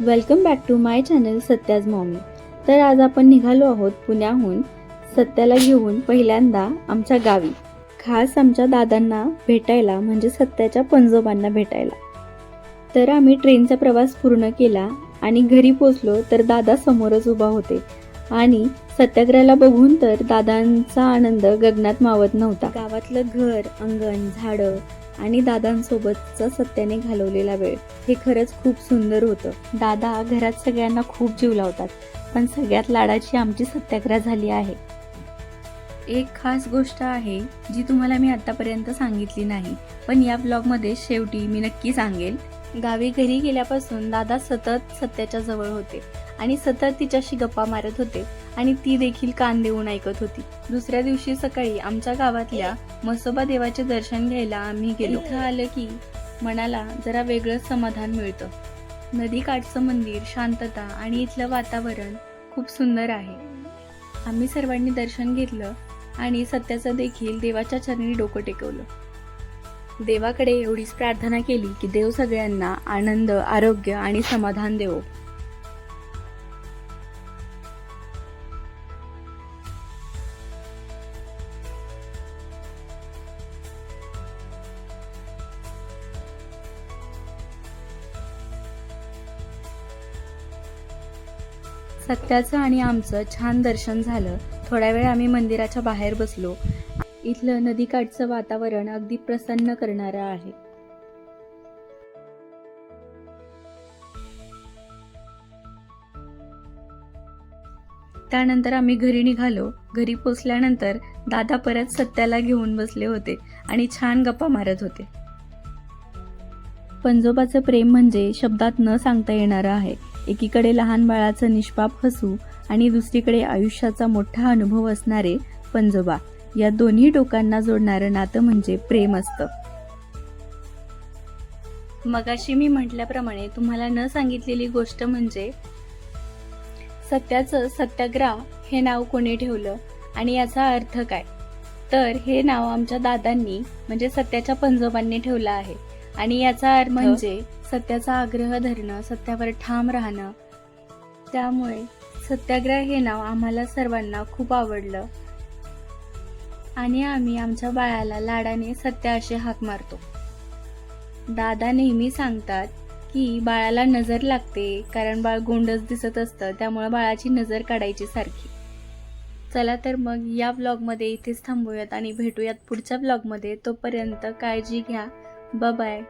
Welcome back to my channel Satya's mommy तर आज आपण निघालो आहोत पुण्याहून सत्याला घेऊन पहिल्यांदा आमच्या गावी. खास आमच्या दादांना भेटायला म्हणजे सत्याच्या पंजोबांना भेटायला. तर आम्ही ट्रेनचा प्रवास पूर्ण केला आणि घरी पोचलो तर दादा समोरच उभा होते. आणि सत्याग्रहाला बघून तर दादांचा आनंद गगनात मावत नव्हता. गावातलं घर अंगण झाडं आणि दादांसोबतचा सत्याने घालवलेला वेळ हे खरंच खूप सुंदर होतं. दादा घरात सगळ्यांना खूप जीव लावतात पण सगळ्यात लाडाची आमची सत्याग्रह झाली आहे. एक खास गोष्ट आहे जी तुम्हाला मी आतापर्यंत सांगितली नाही पण या ब्लॉगमध्ये शेवटी मी नक्की सांगेल. गावी घरी गेल्यापासून दादा सतत सत्याच्या जवळ होते आणि सतत तिच्याशी गप्पा मारत होते आणि ती देखील कान देऊन ऐकत होती. दुसऱ्या दिवशी सकाळी आमच्या गावातल्या म्हसोबा देवाचे दर्शन घ्यायला आम्ही गेलो. इथं आलं की मनाला जरा वेगळंच समाधान मिळतं. नदीकाठचं मंदिर शांतता आणि इथलं वातावरण खूप सुंदर आहे. आम्ही सर्वांनी दर्शन घेतलं आणि सत्याचं देखील देवाच्या चरणी डोकं टेकवलं. देवाकडे एवढीच प्रार्थना केली की देव सगळ्यांना आनंद आरोग्य आणि समाधान देवो. सत्याचं आणि आमचं छान दर्शन झालं. थोड्या वेळ आम्ही मंदिराच्या बाहेर बसलो. इथलं नदीकाठचं वातावरण अगदी प्रसन्न करणारं आहे. त्यानंतर आम्ही घरी निघालो. घरी पोचल्यानंतर दादा परत सत्याला घेऊन बसले होते आणि छान गप्पा मारत होते. पंजोबाचं प्रेम म्हणजे शब्दात न सांगता येणारं आहे. एकीकडे लहान बाळाचं निष्पाप हसू आणि दुसरीकडे आयुष्याचा मोठा अनुभव असणारे पंजोबा. या दोन्ही टोकांना जोडणारं नातं म्हणजे प्रेम असतं. मगाशी मी म्हटल्याप्रमाणे तुम्हाला न सांगितलेली गोष्ट म्हणजे सत्याचं सत्याग्रह हे नाव कोणी ठेवलं आणि याचा अर्थ काय? तर हे नाव आमच्या दादांनी म्हणजे सत्याच्या पंजोबांनी ठेवलं आहे. आणि याचा अर्थ म्हणजे सत्याचा आग्रह धरणं सत्यावर ठाम राहणं. त्यामुळे सत्याग्रह हे नाव आम्हाला सर्वांना खूप आवडलं. आणि आम्ही आमच्या बाळाला लाडाने सत्या असे हाक मारतो. दादा नेहमी सांगतात की बाळाला नजर लागते कारण बाळ गोंडच दिसत असतं त्यामुळे बाळाची नजर काढायची सारखी. चला तर मग या ब्लॉगमध्ये इथेच थांबूयात आणि भेटूयात पुढच्या ब्लॉगमध्ये. तोपर्यंत काळजी घ्या. बाय